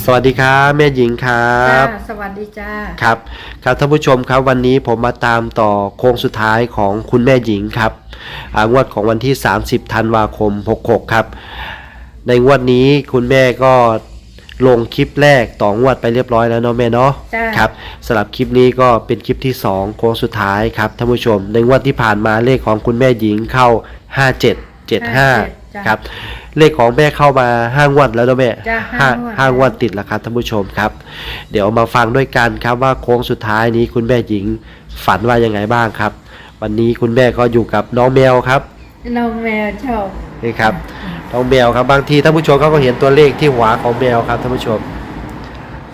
สวัสดีครับแม่หญิงครับจ้าสวัสดีจ้าครับ ครับท่านผู้ชมครับวันนี้ผมมาตามต่อโค้งสุดท้ายของคุณแม่หญิงครับอ่างวดของวันที่ 30ธันวาคม 66 ครับ ในงวดนี้คุณแม่ก็ลงคลิปแรกต่องวดไปเรียบร้อยแล้วเนาะแม่เนาะจ้าครับสำหรับคลิปนี้ก็เป็นคลิปที่ 2 โค้งสุดท้ายครับท่านผู้ชม ในงวดที่ผ่านมาเลขของคุณแม่หญิงเข้า 5775 ครับ เลขของแม่เข้ามาห้างวดแล้วเนาะแม่จ้าห้าห้างวด ห้างวดติดแล้วครับท่านผู้ชมครับ เดี๋ยวมาฟังด้วยกันครับว่าโค้งสุดท้ายนี้คุณแม่หญิงฝันว่ายังไงบ้างครับ วันนี้คุณแม่ก็อยู่กับน้องแมวครับ น้องแมวชอบ นี่ครับน้องแมวครับบางทีท่านผู้ชมเขาก็เห็นตัวเลขที่หัวของแมวครับท่านผู้ชม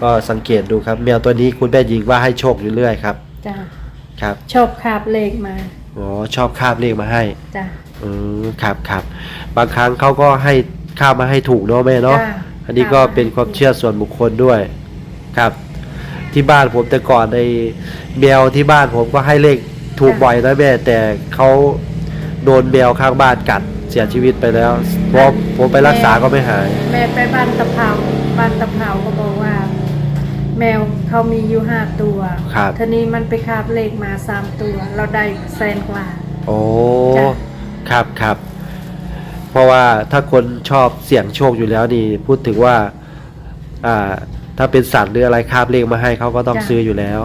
ก็สังเกตดูครับแมวตัวนี้คุณแม่หญิงว่าให้โชคอยู่เรื่อยครับจ้าครับชอบคาบเลขมา อ๋อชอบคาบเลขมาให้ จ้า อืมครับครับบางครั้งเขาก็ให้ข้าวมาให้ถูกเนาะแม่เนาะจ้อันนี้ก็เป็นความเชื่อส่วนบุคคลด้วยครับ ที่บ้านผมแต่ก่อนในแมวที่บ้านผมก็ให้เลขถูกบ่อยนะแม่ แต่เขาโดนแมวข้างบ้านกัดเสียชีวิตไปแล้วพอผมไปรักษาก็ไม่หาย แม่ไปบ้านตะเภาบ้านตะเภาก็บอกว่า แมวเขามีอยู่ห้าตัวครับ ทีนี้มันไปคาบเลขมาสามตัว เราได้แสนกว่า โอ้จ้ะ ครับครับ เพราะว่าถ้าคนชอบเสี่ยงโชคอยู่แล้วนี่พูดถึงว่า อ่า ถ้าเป็นสัตว์หรืออะไรคาบเลขมาให้เขาก็ต้องซื้ออยู่แล้ว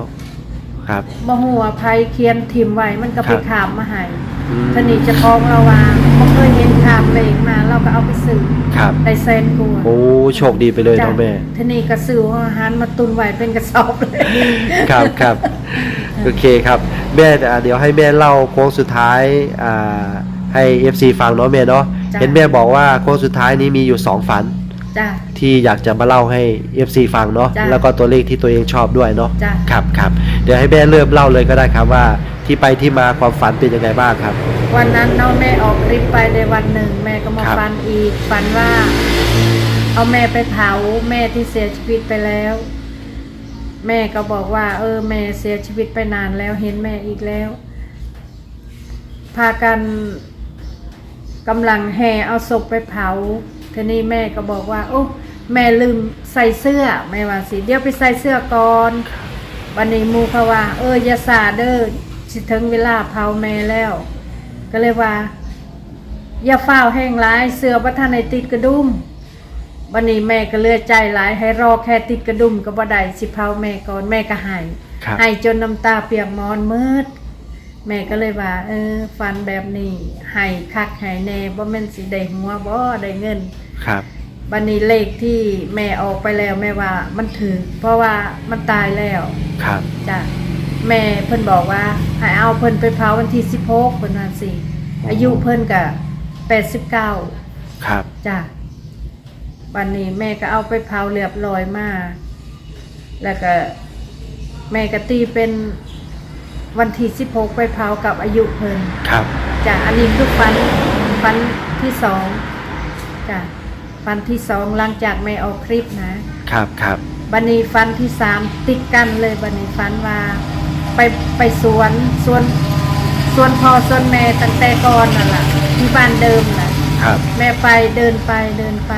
ครับบ่หัวภัยเคียนทิมไว้มันก็ไปครับ ขามมาให้อืมทีนี้เจะคล้าของเราว่าบ่เคยเห็นคาบเลขมา เราก็เอาไปซื้อครับ ได้แสนกว่าโอ้โชคดีไปเลยน้องแม่ทีนี้ก็ซื้ออาหารมาตุนไว้เป็นกระสอบเลย ครับครับโอเคครับ แม่อ่าเดี๋ยวให้แม่เล่าโค้งสุดท้ายอ่า ให้ FC ฟังเนาะแม่เนาะจ้ะ เห็นแม่บอกว่าโค้งสุดท้ายนี้มีอยู่สองฝัน จ้าที่อยากจะมาเล่าให้ FC ฟังเนาะจ้ะแล้วก็ตัวเลขที่ตัวเองชอบด้วยเนาะจ้ะ ครับครับเดี๋ยวให้แม่เริ่มเล่าเลยก็ได้ครับว่าที่ไปที่มาความฝันเป็นยังไงบ้างครับ วันนั้นน้องแม่ออกคลิปไปในวันหนึ่ง แม่ก็มาครับ ฝันอีกฝันว่า เอาแม่ไปเผาแม่ที่เสียชีวิตไปแล้ว แม่ก็บอกว่า เออ แม่เสียชีวิตไปนานแล้วเห็นแม่อีกแล้ว พากัน กำลังแห่เอาศพไปเผาทีนี้แม่ก็บอกว่า โอ้แม่ลืมใส่เสื้อแม่ว่าสิเดี๋ยวไปใส่เสื้อก่อนวันนี้หมูเขาว่า เอออย่าสาเด้อสิถึงเวลาเผาแม่แล้ว ก็เลยว่า อย่าเฝ้าวแห้งร้ายเสือบัท่านในติดกระดุมวันนี้แม่ก็เลือใจหลาย ให้รอแค่ติดกระดุมก็บ่ได้สิเผาแม่ก่อนแม่ก็ใหายครับให้จนน้ำตาเปียกหมอนมืด แม่ก็เลยว่า เออฟันแบบนี้ให้คักให้แน่บ่แม่นสิได้หัวบ่ได้เงินครับ บันนี้เลขที่แม่ออกไปแล้วแม่ว่ามันถือเพราะว่ามันตายแล้วครับจ้ะแม่เพิ่นบอกว่าให้เอาเพิ่นไปเผาวันที่สิบหกเพิ่นว่าสิอายุเพิ่นกะแปดสิบเก้าครับจ้ะวันนี้แม่ก็เอาไปเผาเรียบร้อยมาแล้วก็ แม่ก็ตีเป็น วันที่สิบหกไปเผากับอายุเพิ่นครับจ้ะอันนี้คือฟันฟันที่สองจ้ะฟันที่สองหลังจากแม่ออกคลิปนะครับครับบันนี้ฟันที่สามติดกันเลยบันนี้ฟันว่า ไปไปสวนสวนสวนพ่อสวนแม่ตั้งแต่ก่อนนั่นแหละที่บ้านเดิมนะครับ แม่ไปเดินไปเดินไป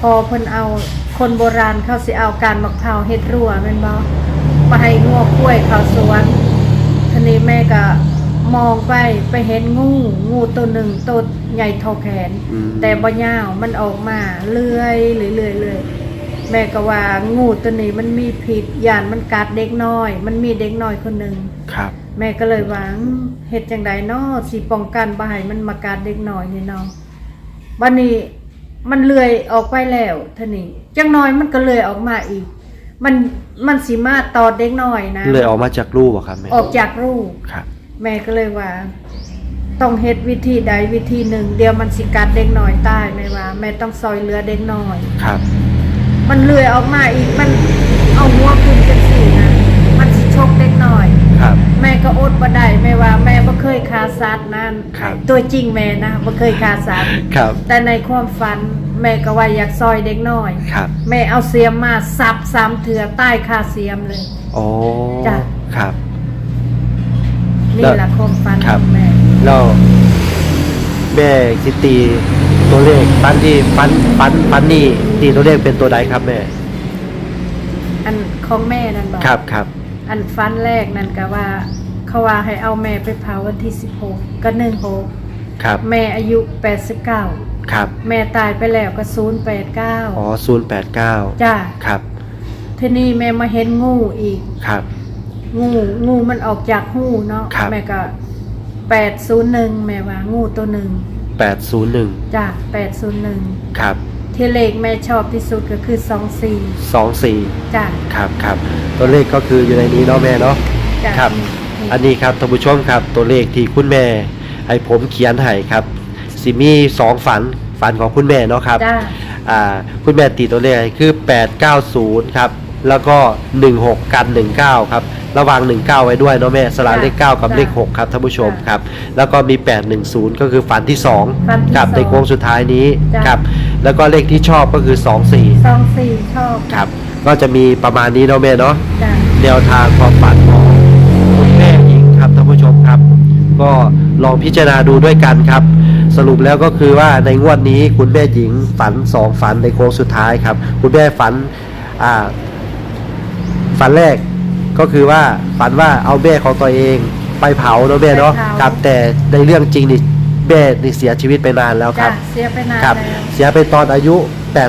พอเพิ่นเอาคนโบราณเขาสิเอาการมะพร้าวเฮ็ดรั่วแม่นบ่ มาให้งัวกล้วยเขาสวนทีนี้แม่ก็มองไปไปเห็นงูงูตัวหนึ่งตัวใหญ่เท่าแขน อืม แต่บ่ยาวมันออกมาเลื่อยเรื่อยเรื่อยเรื่อยแม่ก็ว่างูตัวนี้มันมีผิดยานมันกัดเด็กน้อย มันมีเด็กน้อยคนหนึ่ง ครับ แม่ก็เลยว่าอืมเฮ็ดจังใดเนาะสิป้องกันบ่ให้มันมากัดเด็กน้อยนี่เนาะบัดนี้มันเลื่อยออกไปแล้วเท่านี้จังน้อยมันก็เลื่อยออกมาอีก มันมันสิมาตอดเด็กน้อยนะเลยออกมาจากรูปอะครับแม่ออกจากรูปครับ แม่ก็เลยว่า ต้องเฮ็ดวิธีใดวิธีหนึ่ง เดียวมันสิกัดเด็กน้อยตายแม่ว่า แม่ต้องซอยเหลือเด็กน้อยครับ มันเลื่อยออกมาอีกมันเอาหัวขึ้นจังสี่นะมันสิชกเด็กน้อยครับ แม่ก็อดบ่ได้แม่ว่า แม่บ่เคยฆ่าสัตว์นั่นครับตัวจริงแม่นะบ่เคยฆ่าสัตว์ครับแต่ในความฝัน แม่ก็ว่าอยากซอยเด็กน้อย ครับ แม่เอาเสียมมาสับสามเถื่อใต้คาเสียมเลย โอ้จ้ะ ครับ นี่แหละความฝันครัขบองแม่ แล้วแม่คิดตีตตัวเลขฟันที่ฟันฟันฟันนี่ตีตัวเลขเป็นตัวใดครับแม่อันของแม่นั่นบอกครับครับ อันฟันแรกนั่นก็ว่า เขาว่าให้เอาแม่ไปเผาวันที่สิบหกก็หนึ่งหกครับ แม่อายุแปดสิบเก้า ครับแม่ตายไปแล้วก็ศูนย์แปดเก้าอ๋อศูนย์แปดเก้าจ้าครับทีนี้แม่มาเห็นงูอีก ครับ งูงูมันออกจากหูเนาะครับ แม่ก็แปดศูนย์หนึ่งแม่ว่างูตัวหนึ่งแปดศูนย์หนึ่งจ้าแปดศูนย์หนึ่งครับที่เลขแม่ชอบที่สุดก็คือสองสี่สองสี่จ้าครับครับตัวเลขก็คืออยู่ในนี้เนาะแม่เนาะ จ้าครับ อันนี้ครับท่านผู้ชมครับตัวเลขที่คุณแม่ให้ผมเขียนให้ครับ สิมีสองฝันฝันของคุณแม่เนาะครับจ้าอ่าคุณแม่ตีตัวเลขให้คือ 890 ครับ แล้วก็ 16 กัน 19 ครับ ระวัง 19 ไว้ด้วยเนาะแม่สลากเลข 9 กับเลข 6 ครับท่านผู้ชมครับ แล้วก็มี 810 ก็คือฝันที่ ฝันที่2ครับสองในโค้งสุดท้ายนี้จ้ะ ครับ แล้วก็เลขที่ชอบก็คือ24สองสี่ชอบครับ ก็จะมีประมาณนี้เนาะแม่เนาะ จ้า แนวทางความฝันของคุณแม่หญิงครับท่านผู้ชมครับ ก็ลองพิจารณาดูด้วยกันครับ สรุปแล้วก็คือว่าในงวดนี้คุณแม่หญิงฝันสองฝันในโค้งสุดท้ายครับ คุณแม่ฝันอ่าฝันแรกก็คือว่าฝันว่าเอาแม่ของตัวเองไปเผาเนาะแม่เนาะไปเผา ครับแต่ในเรื่องจริงนี่แม่นี่เสียชีวิตไปนานแล้วคจ้ารับเสียไปนานครับแล้วเสียไปตอนอายุ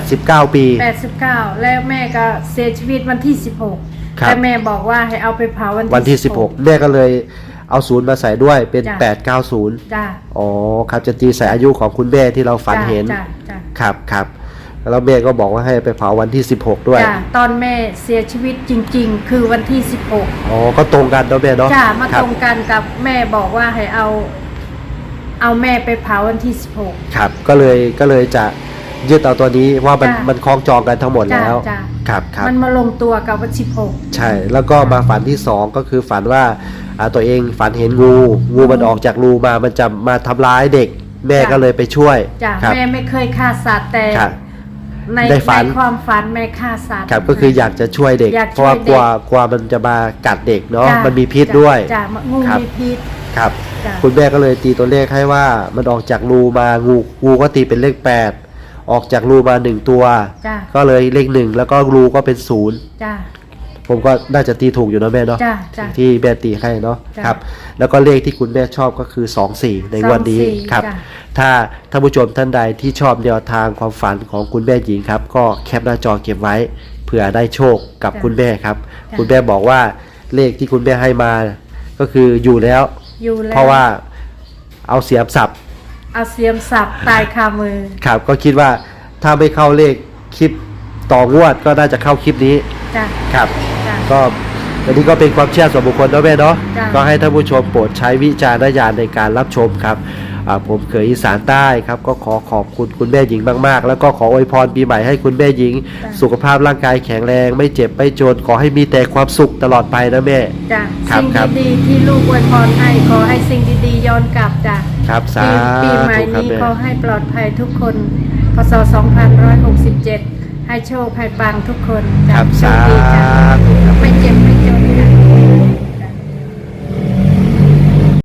89 ปี 89 แล้วแม่ก็เสียชีวิตวันที่ 16ครับ แต่แม่บอกว่าให้เอาไปเผาวันวันที่ 16 แม่ก็เลย เอาศูนย์มาใส่ด้วยเป็น จ้ะ 890 จ้าอ๋อครับจะตีใส่อายุของคุณแม่ที่เราฝันเห็น จ้าจ้าครับครับแล้วแม่ก็บอกว่าให้ไปเผาวันที่ 16 ด้วย จ้าตอนแม่เสียชีวิตจริง ๆ คือวันที่ 16อ๋อ ก็ตรงกันเนาะแม่เนาะจ้ามาครัตบรงกันกับแม่บอกว่าให้เอา เอาแม่ไปเผาวันที่ครับ ก็เลยก็เลยจะยึดเอาตัวนี้ว่ามันจ้ะ มันคล้องจองกันทั้งหมดจ้ะแล้ว จ้ะ ครับครั16บมันมาลงตัวกับวัน16 ใช่ แล้วก็มาฝันที่2ก็คือฝันว่าอ่าตัวเองฝันเห็นงู งูมันออกจากรูมามันจะมาทำร้ายเด็ก แม่จ้ะ ก็เลยไปช่วยจ้าครับ แม่ไม่เคยฆ่าสัตว์แต่ครับ ในได้ฝัน ในความฝันแม่ฆ่าสัตว์ ครับก็คืออยากจะช่วยเด็ก อยากเพราะว่าช่วยกลัวเด็ก กลัวมันจะมากัดเด็กเนาะจ้ะมันมีพิษจ้ะด้วย จ้างูครับ มีพิษครับ จ้ะ คุณแม่ก็เลยตีตัวเลขให้ว่ามันออกจากรูมางูงูก็ตีเป็นเลขแปด ออกจากรูมาหนึ่งตัว จ้าก็เลยเลขหนึ่งแล้วก็รูก็เป็นศูนย์จ้าผมก็น่าจะตีถูกอยู่นะแม่เนาะจ้ะจ้ะที่แม่ตีให้เนาะจ้ะครับ แล้วก็เลขที่คุณแม่ชอบก็คือ 2 4 ในงวันนี้สองสี่ครับ จ้ะ ถ้าท่านผู้ชมท่านใดที่ชอบแนวทางความฝันของคุณแม่หญิงครับ ก็แคปหน้าจอเก็บไว้เผื่อได้โชคกับคุณแม่ครับ คุณแม่บอกว่าเลขที่คุณแม่ให้มาก็คืออยู่แล้ว อยู่แล้วเพราะว่าเอาเสียมสับเอาเสียมสับตายคามือ ครับก็คิดว่าถ้าไม่เข้าเลขคลิปต่องวดก็น่าจะเข้าคลิปนี้จ้าครับ จ้าก็อันนี้ก็เป็นความเชื่อส่วนบุคคลเนาะแม่เนาะจ้ะ ก็ให้ท่านผู้ชมโปรดใช้วิจารณญาณในการรับชมครับอ่าผมเคยอีสานใต้ครับ ก็ขอขอบคุณคุณแม่หญิงมากๆ แล้วก็ขออวยพรปีใหม่ให้คุณแม่หญิง สุขภาพร่างกายแข็งแรง ไม่เจ็บไม่จนขอให้มีแต่ความสุขตลอดไปนะแม่ จ้าครับสิ่งครับ ดีๆที่ลูกอวยพรให้ขอให้สิ่งดีๆย้อนกลับจ้า ครับสาปีปีใหม่ธุครับนี้แม่ขอให้ปลอดภัยทุกคน พศ 2567 ให้โชคให้ปังทุกคนคจ้ะรับโชสาคดีจ้ะธุครับ ไม่เจ็บไม่จน